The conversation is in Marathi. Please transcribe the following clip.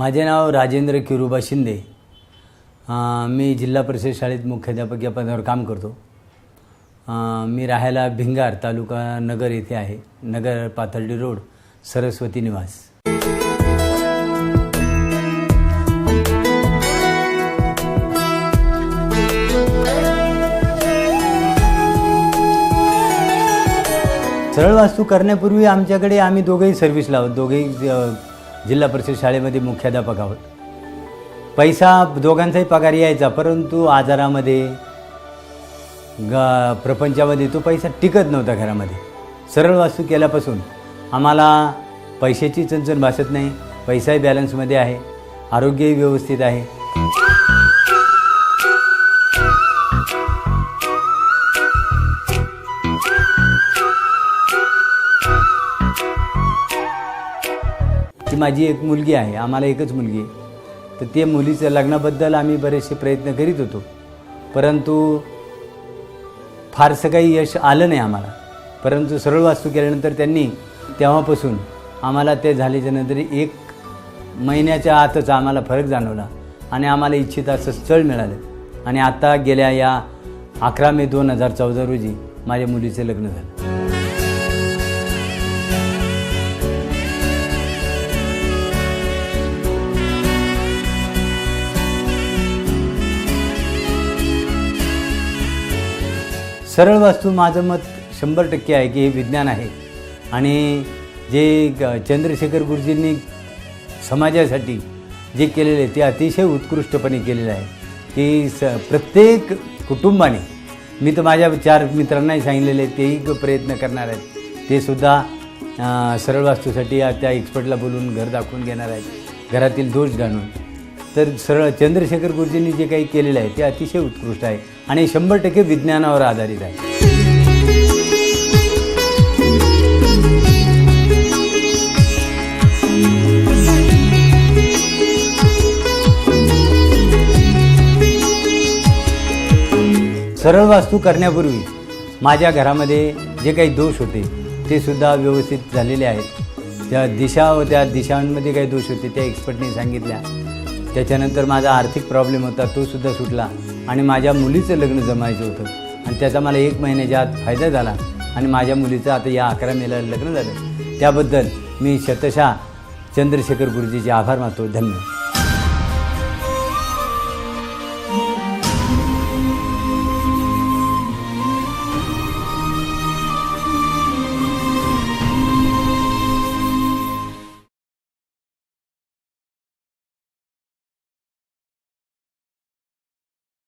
माझे नाव राजेंद्र किरुबा शिंदे. मी जिल्हा परिषद शाळेत मुख्याध्यापक या पदावर काम करतो. मी राहायला भिंगार तालुका नगर येथे आहे. नगर पाथर्डी रोड सरस्वती निवास. सरळ वास्तू करण्यापूर्वी आमच्याकडे आम्ही दोघेही सर्व्हिस लावत दोघेही जिल्हा परिषद शाळेमध्ये मुख्याध्यापक आहोत. पैसा दोघांचाही पगार यायचा परंतु आजारामध्ये ग प्रपंचामध्ये तो पैसा टिकत नव्हता घरामध्ये. सरळ वास्तू केल्यापासून आम्हाला पैशाची चणचण भासत नाही. पैसाही बॅलन्समध्ये आहे. आरोग्यही व्यवस्थित आहे. माझी एक मुलगी आहे आम्हाला एकच मुलगी आहे. तर ते मुलीच्या लग्नाबद्दल आम्ही बरेचसे प्रयत्न करीत होतो. परंतु फारसं काही यश आलं नाही आम्हाला. परंतु सरळ वास्तू केल्यानंतर त्यांनी तेव्हापासून आम्हाला ते झाल्याच्यानंतर एक महिन्याच्या आतच आम्हाला फरक जाणवला आणि आम्हाला इच्छित असं स्थळ मिळालं. आणि आता गेल्या या अकरा मे दोन हजार चौदा रोजी माझ्या मुलीचे लग्न झालं. सरळ वास्तू माझं मत शंभर टक्के आहे की हे विज्ञान आहे. आणि जे चंद्रशेखर गुरुजींनी समाजासाठी जे केलेले आहे ते अतिशय उत्कृष्टपणे केलेलं आहे. की स प्रत्येक कुटुंबाने मी तर माझ्या चार मित्रांनाही सांगितलेले तेही प्रयत्न करणार आहेत. ते सुद्धा सरळ वास्तूसाठी या- त्या एक्सपर्टला बोलून घर दाखवून घेणार आहेत. घरातील दोष जाणून. तर सरळ चंद्रशेखर गुरुजींनी जे काही केलेलं आहे ते अतिशय उत्कृष्ट आहे आणि शंभर टक्के विज्ञानावर आधारित आहे. सरळ वास्तू करण्यापूर्वी माझ्या घरामध्ये जे काही दोष होते ते सुद्धा व्यवस्थित झालेले आहेत. त्या दिशा व त्या दिशांमध्ये काही दोष होते त्या एक्सपर्टने सांगितल्या. त्याच्यानंतर माझा आर्थिक प्रॉब्लेम होता तोसुद्धा सुटला. आणि माझ्या मुलीचं लग्न जमायचं होतं. आणि त्याचा मला एक महिन्याच्या आत फायदा झाला. आणि माझ्या मुलीचं आता या अकरा मेला लग्न झालं. त्याबद्दल मी शतशः चंद्रशेखर गुरुजीचे आभार मानतो. धन्यवाद.